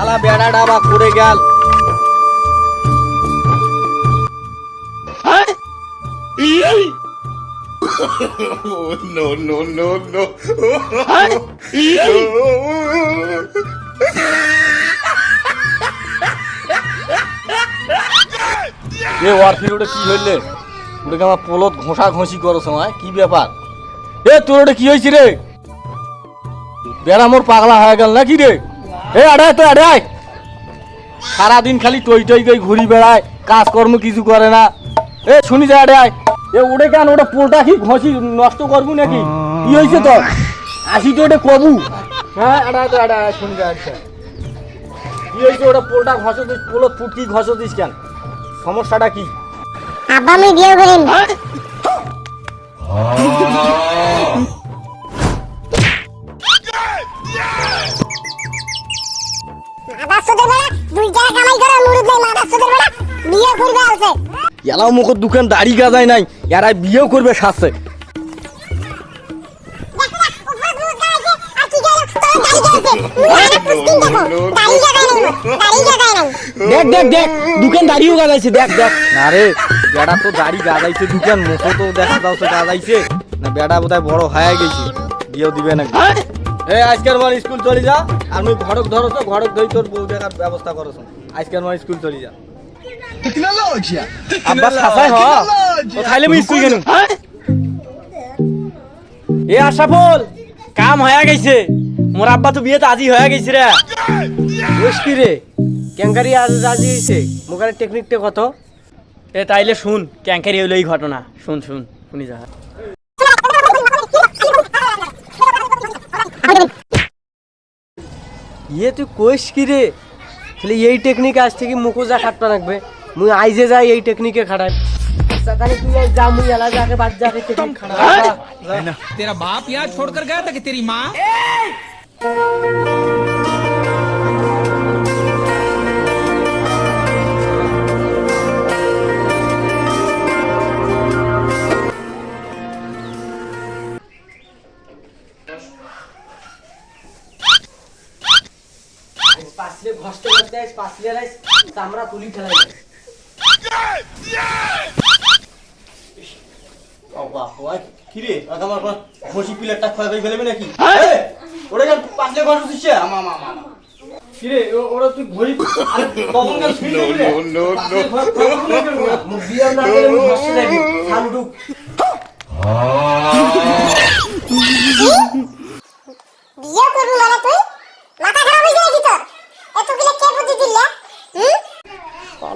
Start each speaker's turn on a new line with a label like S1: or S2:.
S1: শালা বেড়াটা বা করে গেল।
S2: no, no, no, no.
S1: এ ওয়ারফির ওটা কি হইলে? ওটাকে আমার পোলত ঘষা ঘষি করো সময়? কি ব্যাপার? এ তোর ওটা কি হয়েছে রে? বেড়া মোর পাগলা হয়ে গেল নাকি রে? এ আড়াই তো আড়াই সারাদিন খালি টই টই করে ঘুরি বেড়ায় কাজকর্ম কিছু করে না। এ শুনি যা আড়াই এ ওটা কেন ওটা পোলটা কি ঘষি নষ্ট করব নাকি? কি হয়েছে তো আসি তো ওটা কবু। হ্যাঁ আড়াই তো আড়াই শুনি যা আচ্ছা। কি হয়েছে ওটা পোলটা ঘষো দিস পোলত ফুটকি ঘষো দিস কেন? সমস্যাটা কি?
S3: আব্বা আমি বিয়ে করিনি
S1: এলাও মুখের দোকান দাড়ি গাজায় নাই এরা বিয়েও করবে শাসে দেখ দেখ দেখ দোকান দাড়িও গাজাইছে, দেখ দেখ। না রে, বেড়া তো দাড়ি গাজাইছে দোকান মুখো তো দেখা দাও তো গাজাইছে। না বেড়া বোধহয় বড় হয়ে গেছে, বিয়েও দিবে না। এ, আজকের মার স্কুল চলে যা, আর মুই ঘরক ধরো তো ঘরক ধরে তোর বউ দেখার ব্যবস্থা করছ। আজকের মার স্কুল চলে যা।
S4: Tecnologia!
S1: আব্বা সাফাই হ? ও খাইলে মুই স্কুল গেলুম। এ আশাফল কাম হয়ে গেছে। মোর আব্বা তো বিয়েতে আজি হয়ে গেছে রে। বুঝ কি রে? ক্যাঙ্কারি আজ রাজি হয়েছে মোকার টেকনিকটা কত? এ তাইলে শুন ক্যাঙ্কারি হইল এই ঘটনা। শুন শুন শুনি যা। ইয়ে তুই কইস কি রে? তাহলে এই টেকনিক আজ থেকে মুখো যা খাটতে রাখবে মুই আইজে যাই এই টেকনিকে খাটাই আচ্ছা, তাহলে তুই আজ যা মুই এলা যাকে বাদ যাকে টেকনিক খাটাই
S4: तेरा बाप यहाँ छोड़कर गया था कि तेरी माँ
S1: পাসলে ঘষতে ঘষতে আইস পাসলে আইস চামড়া তুলি ফেলাই বাবা ওই কি রে আগে আমার ঘষি পিলারটা ক্ষয় করে ফেলবে নাকি? এ, ওটা কেন পাসলে ঘষ দিচ্ছে আমা আমা আমা। কি রে ও- ওরা তুই ঘড়ি আরে কখন গেল
S2: No, no, no, no.
S1: মুখ না করে ঘষতে যাবি সালুটুক